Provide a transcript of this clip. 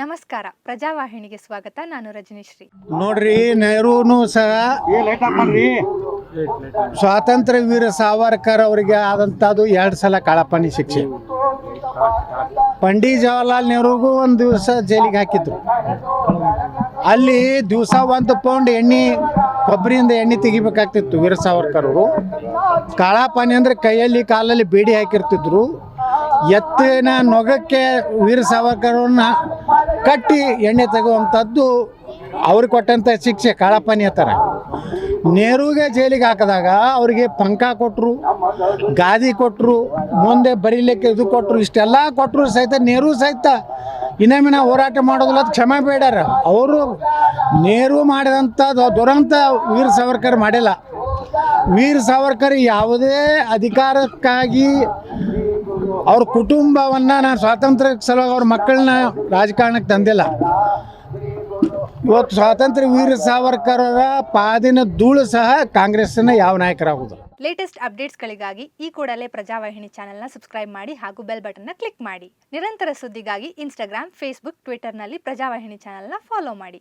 ನಮಸ್ಕಾರ. ಪ್ರಜಾವಾಹಿನಿಗೆ ಸ್ವಾಗತ. ನಾನು ರಜನೀಶ್ರೀ. ನೋಡ್ರಿ ನೆಹರೂನು ಸಹ ಸ್ವಾತಂತ್ರ್ಯ ವೀರ ಸಾವರ್ಕರ್ ಅವರಿಗೆ ಆದಂಥದ್ದು ಎರಡು ಸಲ ಕಾಳಪನಿ ಶಿಕ್ಷೆ. ಪಂಡಿತ್ ಜವಾಹರ್ಲಾಲ್ ನೆಹರುಗೂ ಒಂದು ದಿವಸ ಜೈಲಿಗೆ ಹಾಕಿದ್ರು. ಅಲ್ಲಿ ದಿವಸ ಒಂದು ಪೌಂಡ್ ಎಣ್ಣೆ ಕೊಬ್ಬರಿಯಿಂದ ಎಣ್ಣೆ ತೆಗಿಬೇಕಾಗ್ತಿತ್ತು ವೀರ ಸಾವರ್ಕರ್ ಅವರು. ಕಾಳಾಪಾನಿ ಅಂದ್ರೆ ಕೈಯಲ್ಲಿ ಕಾಲಲ್ಲಿ ಬೇಡಿ ಹಾಕಿರ್ತಿದ್ರು. ಎತ್ತಿನ ನೊಗಕ್ಕೆ ವೀರ ಸಾವರ್ಕರನ್ನ ಕಟ್ಟಿ ಎಣ್ಣೆ ತೆಗುವಂಥದ್ದು ಅವ್ರಿಗೆ ಕೊಟ್ಟಂಥ ಶಿಕ್ಷೆ ಕಾಳಪ್ಪನಿ ಥರ ನೆಹರೂಗೆ ಜೈಲಿಗೆ ಹಾಕಿದಾಗ ಅವರಿಗೆ ಪಂಕ ಕೊಟ್ಟರು ಗಾದಿ ಕೊಟ್ಟರು ಮುಂದೆ ಬರೀಲಿಕ್ಕೆ ಇದು ಕೊಟ್ಟರು ಇಷ್ಟೆಲ್ಲ ಕೊಟ್ಟರು ಸಹಿತ ನೆಹರು ಸಹಿತ. ಇನ್ನೊಮ್ಮಿನ ಹೋರಾಟ ಮಾಡೋದಿಲ್ಲ ಕ್ಷಮೆ ಬೇಡಾರ. ಅವರು ನೆಹರು ಮಾಡಿದಂಥ ದುರಂತ ವೀರ ಸಾವರ್ಕರ್ ಮಾಡಿಲ್ಲ. ವೀರ್ ಸಾವರ್ಕರ್ ಯಾವುದೇ ಅಧಿಕಾರಕ್ಕಾಗಿ ಅವ್ರ ಕುಟುಂಬವನ್ನು ನಾನು ಸ್ವಾತಂತ್ರ್ಯ ಸಲುವಾಗಿ ಅವ್ರ ಮಕ್ಕಳನ್ನ ರಾಜಕಾರಣಕ್ಕೆ ತಂದಿಲ್ಲ. ಇವತ್ತು ಸ್ವಾತಂತ್ರ್ಯ ವೀರ ಸಾವರ್ಕರರ ಪಾದಿನ ಧೂಳು ಸಹ ಕಾಂಗ್ರೆಸ್ನ ಯಾವ ನಾಯಕರಾಗುವುದಿಲ್ಲ ಲೇಟೆಸ್ಟ್ ಅಪ್ಡೇಟ್ಸ್ಗಳಿಗಾಗಿ ಈ ಕೂಡಲೇ ಪ್ರಜಾವಾಹಿನಿ ಚಾನೆಲ್ನ ಸಬ್ಸ್ಕ್ರೈಬ್ ಮಾಡಿ ಹಾಗೂ ಬೆಲ್ ಬಟನ್ನ ಕ್ಲಿಕ್ ಮಾಡಿ. ನಿರಂತರ ಸುದ್ದಿಗಾಗಿ ಇನ್ಸ್ಟಾಗ್ರಾಮ್ ಫೇಸ್ಬುಕ್ ಟ್ವಿಟರ್ನಲ್ಲಿ ಪ್ರಜಾವಾಹಿನಿ ಚಾನೆಲ್ನ ಫಾಲೋ ಮಾಡಿ.